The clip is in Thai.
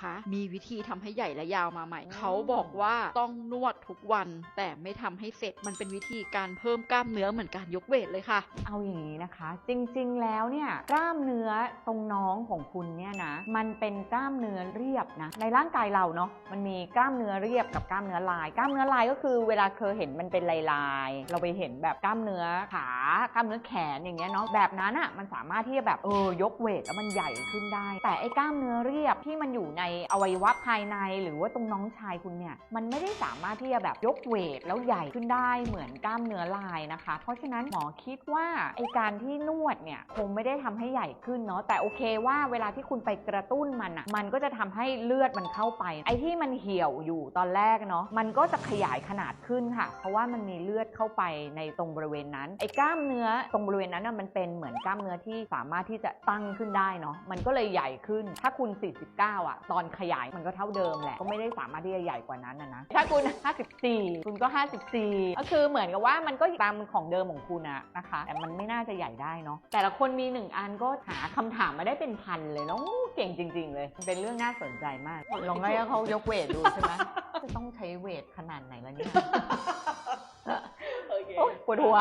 คะมีวิธีทำให้ใหญ่และยาวมาใหม่ เขาบอกว่าต้องนวดทุกวัน แต่ไม่ทำให้เสร็จมันเป็นวิธีการเพิ่มกล้ามเนื้อเหมือนการยกเวทเลยค่ะ เอาอย่างนี้นะคะ จริงๆแล้วเนี่ยกล้ามเนื้อตรงน้องของคุณเนี่ยนะมันเป็นกล้ามเนื้อเรียบนะในร่างกายเราเนาะมันมีกล้ามเนื้อเรียบกับกล้ามเนื้อลาย กล้ามเนื้อลายก็คือเวลาเคยเห็นมันเป็นลายๆเราไปเห็นแบบกล้ามเนื้อขากล้ามเนื้อแขนอย่างเงี้ยเนาะแบบนั้นอะ่ะมันสามารถที่จะแบบเออยกเวทแล้วมันใหญ่ขึ้นได้ แต่ไอ้กล้ามเนื้อเรียบที่มันอยู่ในอวัยวะภายในหรือว่าตรงน้องชายคุณเนี่ยมันไม่ได้สามารถที่จะแบบยกเวทแล้วใหญ่ขึ้นได้เหมือนกล้ามเนื้อลายนะคะ เพราะฉะนั้นหมอคิดว่าไอการที่นวดเนี่ยคงไม่ได้ทำให้ใหญ่ขึ้นเนาะแต่โอเคว่าเวลาที่คุณไปกระตุ้นมันอะมันก็จะทำให้เลือดมันเข้าไป ไอที่มันเหี่ยวอยู่ตอนแรกเนาะมันก็จะขยายขนาดขึ้นค่ะ เพราะว่ามันมีเลือดเข้าไปในตรงบริเวณนั้น ไอกล้ามเนื้อตรงบริเวณนั้นน่ะมันเป็นเหมือนกล้ามเนื้อที่สามารถที่จะตั้งขึ้นได้เนาะมันก็เลยใหญ่ขึ้นถ้าคุณ 49 อะตอนขยายมันก็เท่าเดิมแหละ ก็ไม่ได้สามารถที่จะใหญ่กว่านั้นนะนะ ถ้าคุณ 54 คุณก็ 54 ก็คือเหมือนกับว่ามันก็ตามของเดิมของคุณอะนะคะ แต่มันไม่น่าจะใหญ่ได้เนาะ แต่ละคนมีหนึ่งอันก็หาคำถามมาได้เป็นพันเลยเนาะเก่งจริง ๆ เลยมันเป็นเรื่องน่าสนใจมาก ลองให้เขายกเวทดูใช่ไหมจะต้องใช้เวทขนาดไหนแล้วเนี่ยโอเคโอ๊ยปวดหัว